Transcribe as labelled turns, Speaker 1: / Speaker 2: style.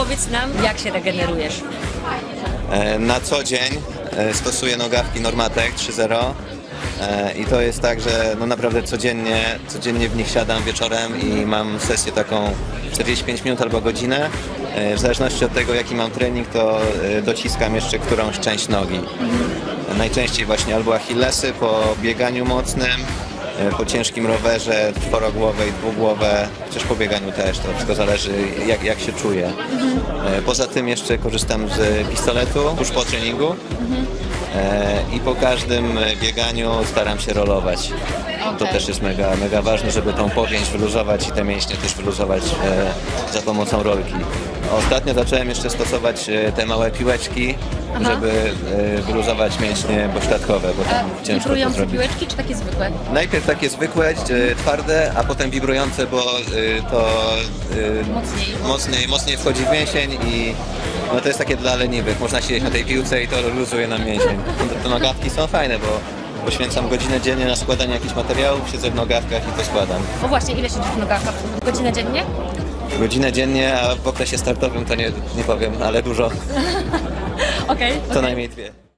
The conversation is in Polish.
Speaker 1: Powiedz nam, jak się regenerujesz.
Speaker 2: E, Na co dzień e, stosuję nogawki Normatec 3.0 e, i to jest tak, że no naprawdę codziennie, codziennie w nich siadam wieczorem i mam sesję taką 45 minut albo godzinę. W zależności od tego jaki mam trening to dociskam jeszcze którąś część nogi. Najczęściej właśnie albo achillesy po bieganiu mocnym, po ciężkim rowerze czworogłowe i dwugłowe, chociaż po bieganiu też, to wszystko zależy jak, jak się czuję. Poza tym jeszcze korzystam z pistoletu tuż po treningu E, i po każdym bieganiu staram się rolować. To też jest mega, mega ważne, żeby tą powięź wyluzować i te mięśnie też wyluzować e, za pomocą rolki. Ostatnio zacząłem jeszcze stosować e, te małe piłeczki, żeby e, wyluzować mięśnie pośladkowe, bo tam ciężko to
Speaker 1: Wibrujące
Speaker 2: zrobić.
Speaker 1: piłeczki czy takie zwykłe?
Speaker 2: Najpierw takie zwykłe, e, twarde, a potem wibrujące, bo e, to e,
Speaker 1: Mocniej.
Speaker 2: mocniej, mocniej wchodzi w mięsień i no to jest takie dla leniwych. Można siedzieć na tej piłce i to luzuje nam mięsień. Te, te nogawki są fajne, bo poświęcam godzinę dziennie na składanie jakichś materiałów, siedzę w nogawkach i to składam.
Speaker 1: O właśnie, ile siedzisz w nogawkach? Godzinę dziennie?
Speaker 2: Godzinę dziennie, a w okresie startowym to nie, nie powiem, ale dużo,
Speaker 1: Okej.
Speaker 2: co najmniej dwie.